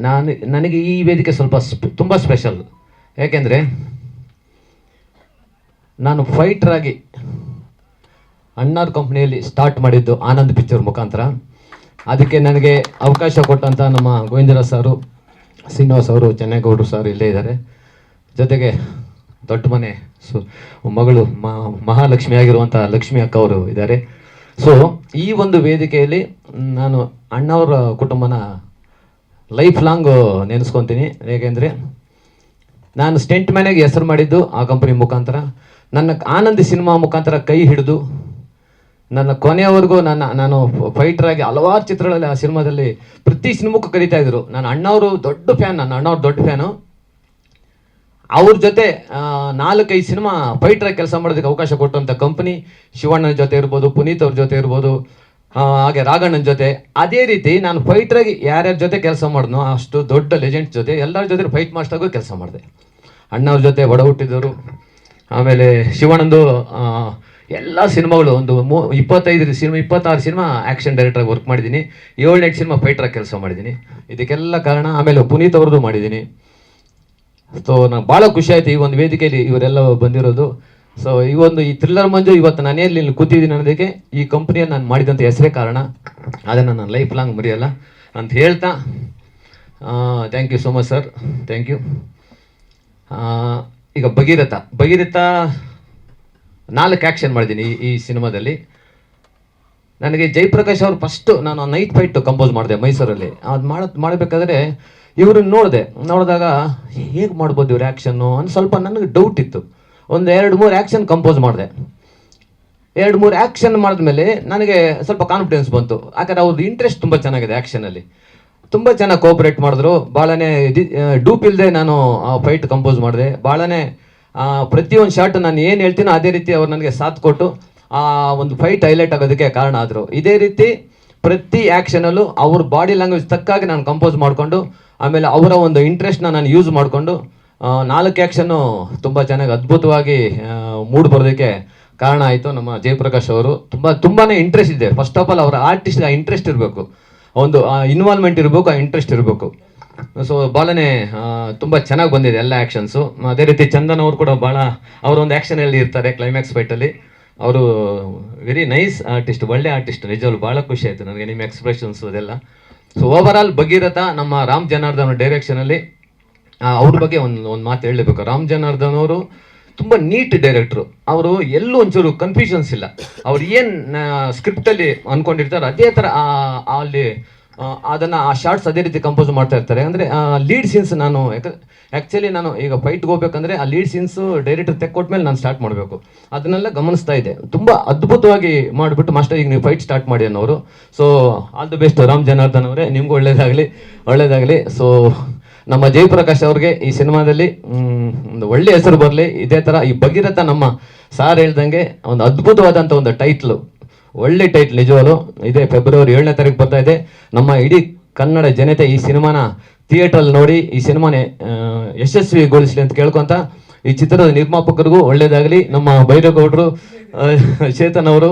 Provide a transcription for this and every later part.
ನಾನು, ನನಗೆ ಈ ವೇದಿಕೆ ಸ್ವಲ್ಪ ತುಂಬ ಸ್ಪೆಷಲ್ ಯಾಕೆಂದರೆ, ನಾನು ಫೈಟರ್ ಆಗಿ ಅಣ್ಣಾರ್ ಕಂಪ್ನಿಯಲ್ಲಿ ಸ್ಟಾರ್ಟ್ ಮಾಡಿದ್ದು ಆನಂದ್ ಪಿಕ್ಚರ್ ಮುಖಾಂತರ. ಅದಕ್ಕೆ ನನಗೆ ಅವಕಾಶ ಕೊಟ್ಟಂಥ ನಮ್ಮ ಗೋವಿಂದರಾಜ್ ಸಾರು, ಶ್ರೀನಿವಾಸ್ ಅವರು, ಚೆನ್ನೇಗೌಡರು ಸರ್ ಇಲ್ಲೇ ಇದ್ದಾರೆ. ಜೊತೆಗೆ ದೊಡ್ಡ ಮನೆ, ಸೊ, ಮಗಳು ಮಹಾಲಕ್ಷ್ಮಿ ಆಗಿರುವಂಥ ಲಕ್ಷ್ಮಿ ಅಕ್ಕ ಅವರು ಇದ್ದಾರೆ. ಸೊ ಈ ಒಂದು ವೇದಿಕೆಯಲ್ಲಿ ನಾನು ಅಣ್ಣವರ ಕುಟುಂಬನ ಲೈಫ್ ಲಾಂಗ್ ನೆನೆಸ್ಕೊತೀನಿ. ಏಕೆಂದರೆ ನಾನು ಸ್ಟೆಂಟ್ ಮ್ಯಾನಾಗಿ ಹೆಸರು ಮಾಡಿದ್ದು ಆ ಕಂಪನಿ ಮುಖಾಂತರ. ನನ್ನ ಆನಂದ್ ಸಿನಿಮಾ ಮುಖಾಂತರ ಕೈ ಹಿಡಿದು, ನನ್ನ ಕೊನೆಯವರೆಗೂ ನನ್ನ, ನಾನು ಫೈಟರ್ ಆಗಿ ಹಲವಾರು ಚಿತ್ರಗಳಲ್ಲಿ ಆ ಸಿನಿಮಾದಲ್ಲಿ ಪ್ರತಿ ಸಿನಿಮಾಕ್ಕೂ ಕರೀತಾ ಇದ್ರು. ನನ್ನ ಅಣ್ಣವರು ದೊಡ್ಡ ಫ್ಯಾನ್ ನನ್ನ ಅಣ್ಣವ್ರು ದೊಡ್ಡ ಫ್ಯಾನು ಅವ್ರ ಜೊತೆ ನಾಲ್ಕೈದು ಸಿನಿಮಾ ಫೈಟರ್ ಕೆಲಸ ಮಾಡೋದಕ್ಕೆ ಅವಕಾಶ ಕೊಟ್ಟಂಥ ಕಂಪನಿ ಶಿವಣ್ಣನ ಜೊತೆ ಇರ್ಬೋದು, ಪುನೀತ್ ಅವ್ರ ಜೊತೆ ಇರ್ಬೋದು ಹಾಗೆ ರಾಘಣ್ಣನ ಜೊತೆ. ಅದೇ ರೀತಿ ನಾನು ಫೈಟರ್ ಆಗಿ ಯಾರ್ಯಾರ ಜೊತೆ ಕೆಲಸ ಮಾಡಿದ್ನೋ ಅಷ್ಟು ದೊಡ್ಡ ಲೆಜೆಂಡ್ ಜೊತೆ ಎಲ್ಲರ ಜೊತೆ ಫೈಟ್ ಮಾಸ್ಟರ್ಗೂ ಕೆಲಸ ಮಾಡಿದೆ. ಅಣ್ಣವ್ರ ಜೊತೆ ಒಡ ಹುಟ್ಟಿದವರು, ಆಮೇಲೆ ಶಿವಣ್ಣಂದು ಎಲ್ಲ ಸಿನಿಮಾಗಳು ಒಂದು ಮೂ ಇಪ್ಪತ್ತೈದು ಸಿನಿಮಾ, ಇಪ್ಪತ್ತಾರು ಸಿನಿಮಾ ಆ್ಯಕ್ಷನ್ ಡೈರೆಕ್ಟ್ರಾಗಿ ವರ್ಕ್ ಮಾಡಿದ್ದೀನಿ. ಏಳೆಂಟು ಸಿನಿಮಾ ಫೈಟ್ರಾಗಿ ಕೆಲಸ ಮಾಡಿದ್ದೀನಿ. ಇದಕ್ಕೆಲ್ಲ ಕಾರಣ ಆಮೇಲೆ ಪುನೀತ್ ಅವ್ರದ್ದು ಮಾಡಿದ್ದೀನಿ. ಸೊ ನಂಗೆ ಭಾಳ ಖುಷಿ ಆಯ್ತು ಈ ಒಂದು ವೇದಿಕೆಯಲ್ಲಿ ಇವರೆಲ್ಲ ಬಂದಿರೋದು. ಸೊ ಈ ಒಂದು ಈ ಥ್ರಿಲ್ಲರ್ ಮಂಜು ಇವತ್ತು ನಾನೇ ಇಲ್ಲಿ ಕೂತಿದ್ದೀನಿ ಅನ್ನೋದಕ್ಕೆ ಈ ಕಂಪ್ನಿಯನ್ನು ನಾನು ಮಾಡಿದಂಥ ಹೆಸರೇ ಕಾರಣ. ಅದನ್ನು ನಾನು ಲೈಫ್ ಲಾಂಗ್ ಮರೆಯಲ್ಲ ಅಂತ ಹೇಳ್ತಾ thank you so much sir thank you ಈಗ ಭಗೀರಥ. ಭಗೀರಥ ನಾಲ್ಕು ಆ್ಯಕ್ಷನ್ ಮಾಡಿದ್ದೀನಿ ಈ ಸಿನಿಮಾದಲ್ಲಿ. ನನಗೆ ಜಯಪ್ರಕಾಶ್ ಅವರು ಫಸ್ಟು ನಾನು ನೈಟ್ ಫೈಟ್ ಕಂಪೋಸ್ ಮಾಡಿದೆ ಮೈಸೂರಲ್ಲಿ. ಅದು ಮಾಡ ಮಾಡಬೇಕಾದ್ರೆ ಇವ್ರನ್ನ ನೋಡಿದೆ. ನೋಡಿದಾಗ ಹೇಗೆ ಮಾಡ್ಬೋದು ಇವ್ರ ಆ್ಯಕ್ಷನ್ನು ಅಂತ ಸ್ವಲ್ಪ ನನಗೆ ಡೌಟ್ ಇತ್ತು. ಒಂದು ಎರಡು ಮೂರು ಆ್ಯಕ್ಷನ್ ಕಂಪೋಸ್ ಮಾಡಿದೆ. ಎರಡು ಮೂರು ಆ್ಯಕ್ಷನ್ ಮಾಡಿದ್ಮೇಲೆ ನನಗೆ ಸ್ವಲ್ಪ ಕಾನ್ಫಿಡೆನ್ಸ್ ಬಂತು. ಯಾಕಂದರೆ ಅವ್ರದ್ದು ಇಂಟ್ರೆಸ್ಟ್ ತುಂಬ ಚೆನ್ನಾಗಿದೆ ಆ್ಯಕ್ಷನಲ್ಲಿ ತುಂಬ ಚೆನ್ನಾಗಿ ಕೋಆಪ್ರೇಟ್ ಮಾಡಿದ್ರು. ಭಾಳನೇ ಡೂಪ್ ಇಲ್ಲದೆ ನಾನು ಆ ಫೈಟ್ ಕಂಪೋಸ್ ಮಾಡಿದೆ. ಭಾಳನೇ ಪ್ರತಿಯೊಂದು ಶಾರ್ಟ್ ನಾನು ಏನು ಹೇಳ್ತೀನೋ ಅದೇ ರೀತಿ ಅವ್ರು ನನಗೆ ಸಾಥ್ ಕೊಟ್ಟು ಆ ಒಂದು ಫೈಟ್ ಹೈಲೈಟ್ ಆಗೋದಕ್ಕೆ ಕಾರಣ ಆದರು. ಇದೇ ರೀತಿ ಪ್ರತಿ ಆ್ಯಕ್ಷನಲ್ಲೂ ಅವ್ರ ಬಾಡಿ ಲ್ಯಾಂಗ್ವೇಜ್ ತಕ್ಕಾಗಿ ನಾನು ಕಂಪೋಸ್ ಮಾಡಿಕೊಂಡು, ಆಮೇಲೆ ಅವರ ಒಂದು ಇಂಟ್ರೆಸ್ಟ್ನ ನಾನು ಯೂಸ್ ಮಾಡಿಕೊಂಡು ನಾಲ್ಕು ಆ್ಯಕ್ಷನ್ನು ತುಂಬ ಚೆನ್ನಾಗಿ ಅದ್ಭುತವಾಗಿ ಮೂಡ್ ಬರೋದಕ್ಕೆ ಕಾರಣ ಆಯಿತು ನಮ್ಮ ಜಯಪ್ರಕಾಶ್ ಅವರು. ತುಂಬ ತುಂಬಾ ಇಂಟ್ರೆಸ್ಟ್ ಇದೆ. ಫಸ್ಟ್ ಆಫ್ ಆಲ್ ಅವರ ಆರ್ಟಿಸ್ಟ್ ಆ ಇಂಟ್ರೆಸ್ಟ್ ಇರಬೇಕು. ಒಂದು ಇನ್ವಾಲ್ವ್ಮೆಂಟ್ ಇರಬೇಕು, ಆ ಇಂಟ್ರೆಸ್ಟ್ ಇರಬೇಕು. ಸೊ ಭಾಳನೇ ತುಂಬ ಚೆನ್ನಾಗಿ ಬಂದಿದೆ ಎಲ್ಲ ಆ್ಯಕ್ಷನ್ಸು ಅದೇ ರೀತಿ ಚಂದನ್ ಅವರು ಕೂಡ ಭಾಳ ಅವರೊಂದು ಆ್ಯಕ್ಷನಲ್ಲಿ ಇರ್ತಾರೆ ಕ್ಲೈಮ್ಯಾಕ್ಸ್ ಫೈಟಲ್ಲಿ ಅವರು ವೆರಿ ನೈಸ್ ಆರ್ಟಿಸ್ಟ್ ಒಳ್ಳೆ ಆರ್ಟಿಸ್ಟ್ ನಿಜವಾಗ್ಲು ಭಾಳ ಖುಷಿ ಆಯಿತು ನನಗೆ ನಿಮ್ಮ ಎಕ್ಸ್ಪ್ರೆಷನ್ಸ್ ಅದೆಲ್ಲ. ಸೊ ಓವರ್ ಆಲ್ ಭಗೀರಥ ನಮ್ಮ ರಾಮ್ ಜನಾರ್ದನ್ ಡೈರೆಕ್ಷನಲ್ಲಿ ಅವ್ರ ಬಗ್ಗೆ ಒಂದು ಒಂದು ಮಾತು ಹೇಳಲೇಬೇಕು ರಾಮ್ ಜನಾರ್ದನ್ ಅವರು ತುಂಬ ನೀಟ್ ಡೈರೆಕ್ಟ್ರು. ಅವರು ಎಲ್ಲೂ ಒಂಚೂರು ಕನ್ಫ್ಯೂಷನ್ಸ್ ಇಲ್ಲ. ಅವ್ರು ಏನು ಸ್ಕ್ರಿಪ್ಟಲ್ಲಿ ಅಂದ್ಕೊಂಡಿರ್ತಾರೆ ಅದೇ ಥರ ಅಲ್ಲಿ ಅದನ್ನು ಅದನ್ನ, ಆ ಶಾರ್ಟ್ಸ್ ಅದೇ ರೀತಿ ಕಂಪೋಸ್ ಮಾಡ್ತಾ ಇರ್ತಾರೆ. ಅಂದರೆ ಲೀಡ್ ಸೀನ್ಸ್ ನಾನು ಆ್ಯಕ್ಚುಲಿ ನಾನು ಈಗ ಫೈಟ್ಗೆ ಹೋಗ್ಬೇಕಂದ್ರೆ ಆ ಲೀಡ್ ಸೀನ್ಸು ಡೈರೆಕ್ಟರ್ ತೆಕ್ಕೊಟ್ಮೇಲೆ ನಾನು ಸ್ಟಾರ್ಟ್ ಮಾಡಬೇಕು. ಅದನ್ನೆಲ್ಲ ಗಮನಿಸ್ತಾ ಇದೆ ತುಂಬ ಅದ್ಭುತವಾಗಿ ಮಾಡಿಬಿಟ್ಟು ಮಾಸ್ಟರ್, ಈಗ ನೀವು ಫೈಟ್ ಸ್ಟಾರ್ಟ್ ಮಾಡಿ ಅನ್ನೋರು. So all the best Ram Janardhan ಅವರೇ ನಿಮಗೂ ಒಳ್ಳೇದಾಗಲಿ ಒಳ್ಳೇದಾಗಲಿ. ಸೊ ನಮ್ಮ ಜಯಪ್ರಕಾಶ್ ಅವ್ರಿಗೆ ಈ ಸಿನಿಮಾದಲ್ಲಿ ಒಂದು ಒಳ್ಳೆ ಹೆಸರು ಬರಲಿ. ಇದೇ ಥರ ಈ ಭಗೀರಥ ನಮ್ಮ ಸಾರ್ ಹೇಳ್ದಂಗೆ ಒಂದು ಅದ್ಭುತವಾದಂಥ ಒಂದು ಟೈಟ್ಲು. ಒಳ್ಳೆ ಟೈಟ್ಲ್, ನಿಜವಾಗ್ಲು. ಇದೇ ಫೆಬ್ರವರಿ ಏಳನೇ ತಾರೀಕು ಬರ್ತಾ ಇದೆ. ನಮ್ಮ ಇಡೀ ಕನ್ನಡ ಜನತೆ ಈ ಸಿನಿಮಾನ ಥಿಯೇಟ್ರಲ್ಲಿ ನೋಡಿ, ಈ ಸಿನಿಮಾನೇ ಯಶಸ್ವಿಗೊಳಿಸಲಿ ಅಂತ ಕೇಳ್ಕೊಂತ ಈ ಚಿತ್ರದ ನಿರ್ಮಾಪಕರಿಗೂ ಒಳ್ಳೇದಾಗಲಿ. ನಮ್ಮ ಭೈರಗೌಡರು ಚೇತನ್ ಅವರು,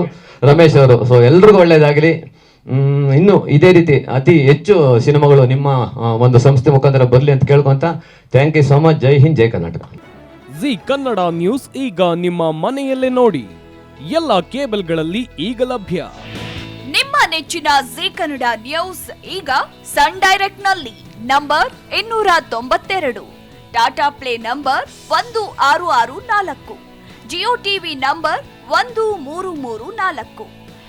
ರಮೇಶ್ ಅವರು. ಸೊ ಎಲ್ರಿಗೂ ಒಳ್ಳೇದಾಗಲಿ. ಇನ್ನು ಇದೇ ರೀತಿ ಅತಿ ಹೆಚ್ಚು ಸಿನಿಮಾಗಳು ನಿಮ್ಮ ಒಂದು ಸಂಸ್ಥೆ ಮುಖಾಂತರ ಬರಲಿ ಅಂತ ಕೇಳ್ಕೊಂತ thank you so much Jai Hind Jai Karnataka. Zee Kannada news ಈಗ ನಿಮ್ಮ ಮನೆಯಲ್ಲೇ ನೋಡಿ. ಎಲ್ಲ ಕೇಬಲ್ಗಳಲ್ಲಿ ಈಗ ಲಭ್ಯ. ನಿಮ್ಮ ನೆಚ್ಚಿನ ಜಿ ಕನ್ನಡ ನ್ಯೂಸ್ ಈಗ ಸನ್ ಡೈರೆಕ್ಟ್ನಲ್ಲಿ ನಂಬರ್ ಇನ್ನೂರ ತೊಂಬತ್ತೆರಡು. ಟಾಟಾ ಪ್ಲೇ ನಂಬರ್ ಒಂದು ಆರು ಆರು ನಾಲ್ಕು. ಜಿಯೋ ಟಿವಿ ನಂಬರ್ ಒಂದು ಮೂರು ಮೂರು ನಾಲ್ಕು.